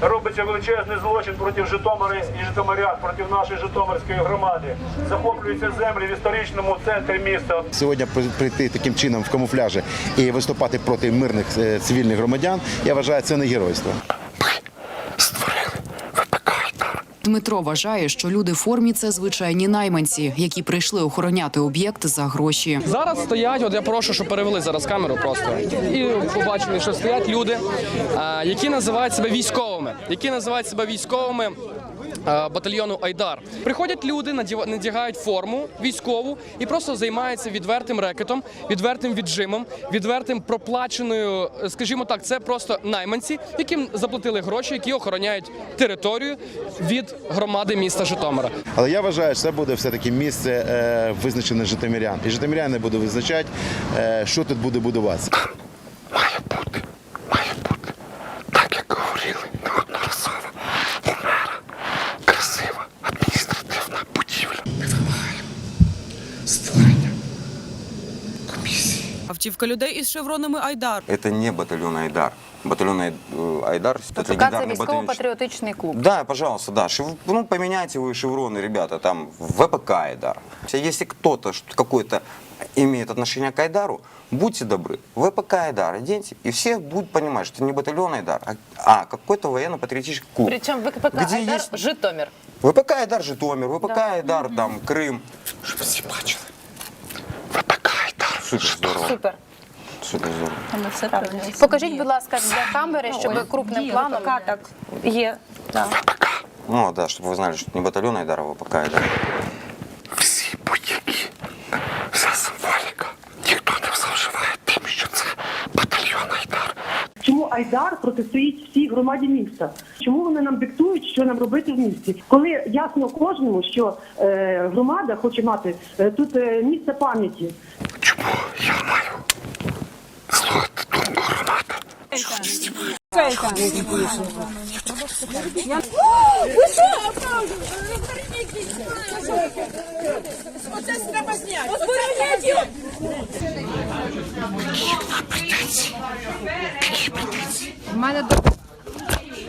робиться величезний злочин проти Житомира і Житомирян, проти нашої Житомирської громади. Захоплюються землі в історичному центрі міста. Сьогодні при- прийти таким чином в камуфляжі і виступати проти мирних е, цивільних громадян, я вважаю, це не геройство. Дмитро вважає, що люди в формі це звичайні найманці, які прийшли охороняти об'єкт за гроші. Зараз стоять, от я прошу, щоб перевели зараз камеру просто. І побачили, що стоять люди, які називають себе військовими, які називають себе військовими. А, Батальйону Айдар приходять люди, надягають форму військову і просто займаються відвертим рекетом, відвертим віджимом, відвертим проплаченою, е, скажімо так, це просто найманці, яким заплатили гроші, які охороняють територію від громади міста Житомира. Але я вважаю, що це буде все-таки місце е, визначене житомирян. І житомиряни будуть визначати, е, що тут буде будуватися. створення комісії. Автівка людей із шевронами Айдар. Это не батальон Айдар. Батальон Ай- э, Айдар – это ТЦК це легендарный батальон. військово-патріотичний клуб. Да, пожалуйста, да. Шев- Ну, поменяйте вы шевроны, ребята, там, ВПК Айдар. Если кто-то что- какой-то имеет отношение к Айдару, будьте добры, ВПК Айдар оденьте, и все будут понимать, что это не батальон Айдар, а, а какой-то военно-патриотический клуб. Причому ВКПК Где Айдар есть- Житомир. ВПК Айдар Житомир, ВПК Айдар там Крым. Щоб всі бачили. ВПК Айдар. Супер здорово. Супер. Супер здорово. Покажіть, будь ласка, для камери, щоб крупним планом. так є. Ну да, чтобы вы знали, что это не батальон Айдар, а ВПК Айдар. Айдар протистоїть всій громаді міста? Чому вони нам диктують, що нам робити в місті? Коли ясно кожному, що е, громада хоче мати е, тут е, місце пам'яті. Чому я маю слухати думку громади? У мене до